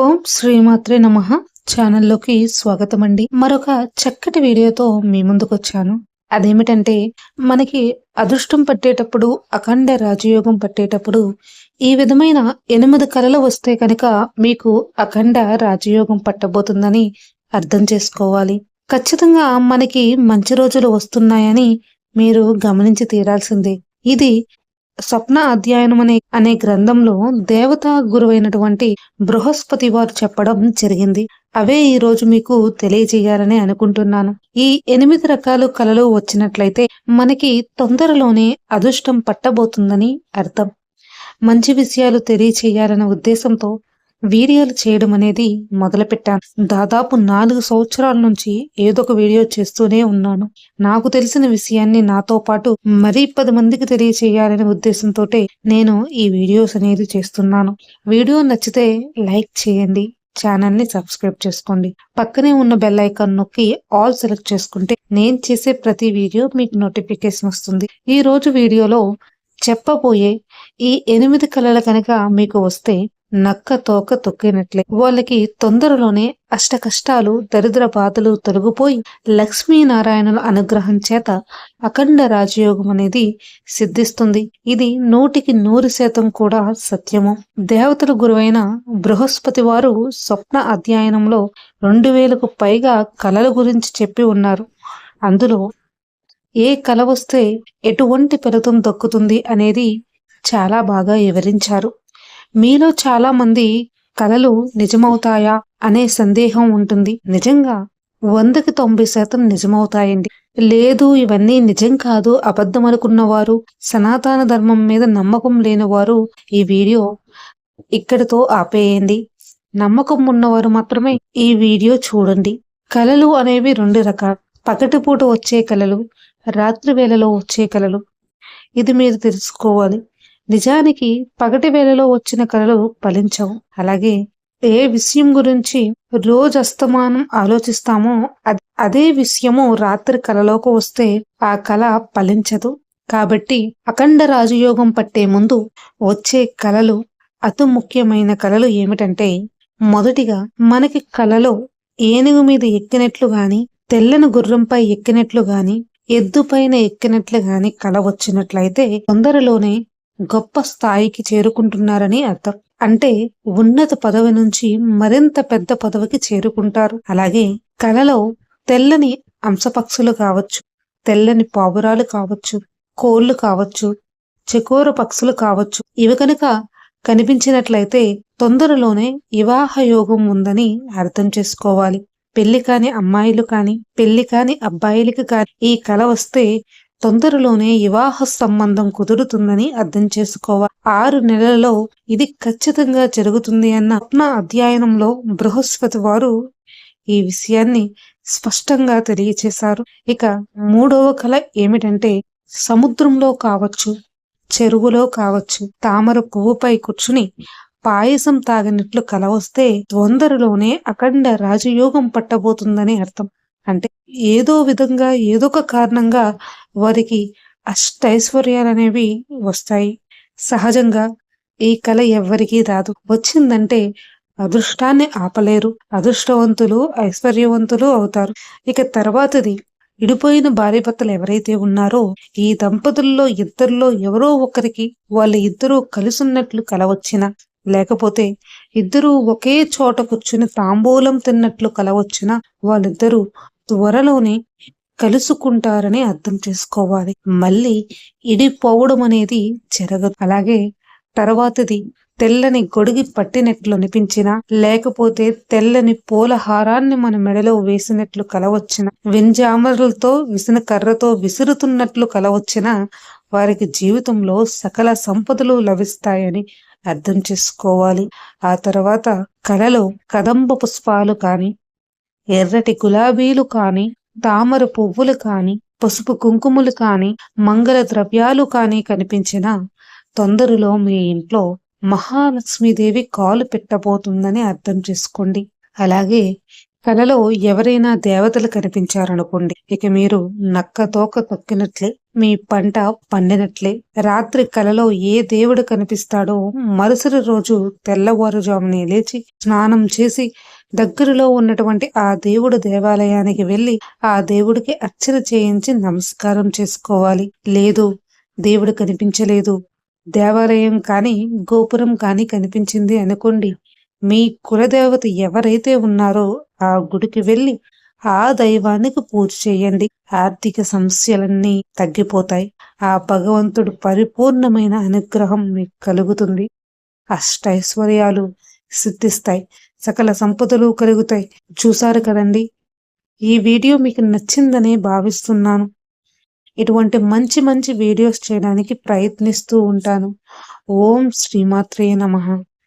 ఓం శ్రీమాత్రే నమ. ఛానల్లోకి స్వాగతం అండి మరొక చక్కటి వీడియోతో మీ ముందుకు వచ్చాను అదేమిటంటే మనకి అదృష్టం పట్టేటప్పుడు అఖండ రాజయోగం పట్టేటప్పుడు ఈ విధమైన ఎనిమిది కళలు వస్తే కనుక మీకు అఖండ రాజయోగం పట్టబోతుందని అర్థం చేసుకోవాలి. ఖచ్చితంగా మనకి మంచి రోజులు వస్తున్నాయని మీరు గమనించి తీరాల్సిందే. ఇది స్వప్న అధ్యయనం అనే అనే గ్రంథంలో దేవతా గురువైనటువంటి బృహస్పతి వారు చెప్పడం జరిగింది. అవే ఈ రోజు మీకు తెలియజేయాలని అనుకుంటున్నాను. ఈ ఎనిమిది రకాల కళలు వచ్చినట్లయితే మనకి తొందరలోనే అదృష్టం పట్టబోతుందని అర్థం. మంచి విషయాలు తెలియచేయాలనే ఉద్దేశంతో వీడియోలు చేయడం అనేది మొదలుపెట్టాను. దాదాపు నాలుగు సంవత్సరాల నుంచి ఏదో ఒక వీడియో చేస్తూనే ఉన్నాను. నాకు తెలిసిన విషయాన్ని నాతో పాటు మరీ పది మందికి తెలియచేయాలనే ఉద్దేశంతో నేను ఈ వీడియోస్ అనేది చేస్తున్నాను. వీడియో నచ్చితే లైక్ చేయండి ఛానల్ని సబ్స్క్రైబ్ చేసుకోండి. పక్కనే ఉన్న బెల్ ఐకాన్ నొక్కి ఆల్ సెలెక్ట్ చేసుకుంటే నేను చేసే ప్రతి వీడియో మీకు నోటిఫికేషన్ వస్తుంది. ఈ రోజు వీడియోలో చెప్పబోయే ఈ ఎనిమిది కళలు కనుక మీకు వస్తే నక్క తోక తొక్కినట్లే. వాళ్ళకి తొందరలోనే అష్ట కష్టాలు దరిద్ర బాధలు తొలగిపోయి లక్ష్మీనారాయణుల అనుగ్రహం చేత అఖండ రాజయోగం అనేది సిద్ధిస్తుంది. ఇది నూటికి నూరు శాతం కూడా సత్యము. దేవతల గురువైన బృహస్పతి వారు స్వప్న అధ్యయనంలో రెండు వేలకు పైగా కళల గురించి చెప్పి ఉన్నారు. అందులో ఏ కళ వస్తే ఎటువంటి ఫలితం దక్కుతుంది అనేది చాలా బాగా వివరించారు. మీలో చాలా మంది కళలు నిజమవుతాయా అనే సందేహం ఉంటుంది. నిజంగా వందకి తొంభై శాతం నిజమవుతాయండి. లేదు ఇవన్నీ నిజం కాదు అబద్ధం అనుకున్నవారు సనాతన ధర్మం మీద నమ్మకం లేనివారు ఈ వీడియో ఇక్కడితో ఆపేయండి. నమ్మకం ఉన్నవారు మాత్రమే ఈ వీడియో చూడండి. కళలు అనేవి రెండు రకాలు. పగటిపూట వచ్చే కళలు రాత్రి వేళలో వచ్చే కళలు ఇది మీరు తెలుసుకోవాలి. నిజానికి పగటి వేళలో వచ్చిన కళలు ఫలించవు. అలాగే ఏ విషయం గురించి రోజు అస్తమానం ఆలోచిస్తామో అదే విషయము రాత్రి కళలోకి వస్తే ఆ కళ ఫలించదు. కాబట్టి అఖండ రాజయోగం పట్టే ముందు వచ్చే కళలు అతి ముఖ్యమైన కళలు ఏమిటంటే మొదటిగా మనకి కళలో ఏనుగు మీద ఎక్కినట్లు గాని తెల్లని గుర్రంపై ఎక్కినట్లు గాని ఎద్దుపైన ఎక్కినట్లు గాని కళ వచ్చినట్లయితే తొందరలోనే గొప్ప స్థాయికి చేరుకుంటున్నారని అర్థం. అంటే ఉన్నత పదవి నుంచి మరింత పెద్ద పదవికి చేరుకుంటారు. అలాగే కళలో తెల్లని అంశపక్షులు కావచ్చు తెల్లని పావురాలు కావచ్చు కోళ్ళు కావచ్చు చకోర పక్షులు కావచ్చు. ఇవి కనుక కనిపించినట్లయితే తొందరలోనే వివాహ యోగం ఉందని అర్థం చేసుకోవాలి. పెళ్ళి కాని అమ్మాయిలు కాని పెళ్ళి కాని అబ్బాయిలకి కాని ఈ కళ వస్తే తొందరలోనే వివాహ సంబంధం కుదురుతుందని అర్థం చేసుకోవాలి. ఆరు నెలలలో ఇది ఖచ్చితంగా జరుగుతుంది అన్న స్వప్న అధ్యయనంలో బృహస్పతి వారు ఈ విషయాన్ని స్పష్టంగా తెలియచేశారు. ఇక మూడవ కళ ఏమిటంటే సముద్రంలో కావచ్చు చెరువులో కావచ్చు తామర పువ్వుపై కూర్చుని పాయసం తాగినట్లు కల వస్తే తొందరలోనే అఖండ రాజయోగం పట్టబోతుందని అర్థం. అంటే ఏదో విధంగా ఏదో ఒక కారణంగా వారికి అష్టైశ్వర్యాలు అనేవి వస్తాయి. సహజంగా ఈ కళ ఎవ్వరికీ రాదు. వచ్చిందంటే అదృష్టాన్ని ఆపలేరు. అదృష్టవంతులు ఐశ్వర్యవంతులు అవుతారు. ఇక తర్వాతది ఇడిపోయిన భార్యభర్తలు ఎవరైతే ఉన్నారో ఈ దంపతుల్లో ఇద్దరిలో ఎవరో ఒకరికి వాళ్ళ ఇద్దరూ కలిసున్నట్లు కల వచ్చిన లేకపోతే ఇద్దరూ ఒకే చోట కూర్చుని తాంబూలం తిన్నట్లు కల వచ్చిన వాళ్ళిద్దరూ త్వరలోనే కలుసుకుంటారని అర్థం చేసుకోవాలి. మళ్ళీ ఇడిపోవడం అనేది జరగదు. అలాగే తర్వాతది తెల్లని గొడిగి పట్టినట్లు అనిపించిన లేకపోతే తెల్లని పూలహారాన్ని మన మెడలో వేసినట్లు కలవచ్చిన వెంజామరులతో విసిన కర్రతో విసురుతున్నట్లు కలవచ్చిన వారికి జీవితంలో సకల సంపదలు లభిస్తాయని అర్థం చేసుకోవాలి. ఆ తర్వాత కళలో కదంబ పుష్పాలు కానీ ఎర్రటి గులాబీలు కాని తామర పువ్వులు కాని పసుపు కుంకుమలు కాని మంగళ ద్రవ్యాలు కాని కనిపించిన తొందరలో మీ ఇంట్లో మహాలక్ష్మీదేవి కాలు పెట్టబోతుందని అర్థం చేసుకోండి. అలాగే కలలో ఎవరైనా దేవతలు కనిపించారనుకోండి ఇక మీరు నక్క తోక తొక్కినట్లే మీ పంట పండినట్లే రాత్రి కలలో ఏ దేవుడు కనిపిస్తాడో మరుసటి రోజు తెల్లవారుజామునే లేచి స్నానం చేసి దగ్గరలో ఉన్నటువంటి ఆ దేవుడు దేవాలయానికి వెళ్ళి ఆ దేవుడికి అర్చన చేయించి నమస్కారం చేసుకోవాలి. లేదు దేవుడు కనిపించలేదు. దేవాలయం కానీ గోపురం కానీ కనిపించింది అనుకోండి మీ కులదేవత ఎవరైతే ఉన్నారో ఆ గుడికి వెళ్ళి ఆ దైవానికి పూజ చేయండి. ఆర్థిక సమస్యలన్నీ తగ్గిపోతాయి. ఆ భగవంతుడు పరిపూర్ణమైన అనుగ్రహం మీకు కలుగుతుంది. అష్టైశ్వర్యాలు సిద్ధిస్తాయి. సకల సంపదలు కలుగుతాయి. చూసారు కదండి? ఈ వీడియో మీకు నచ్చిందని భావిస్తున్నాను. ఇటువంటి మంచి మంచి వీడియోస్ చేయడానికి ప్రయత్నిస్తూ ఉంటాను. ఓం శ్రీమాత్రే నమః.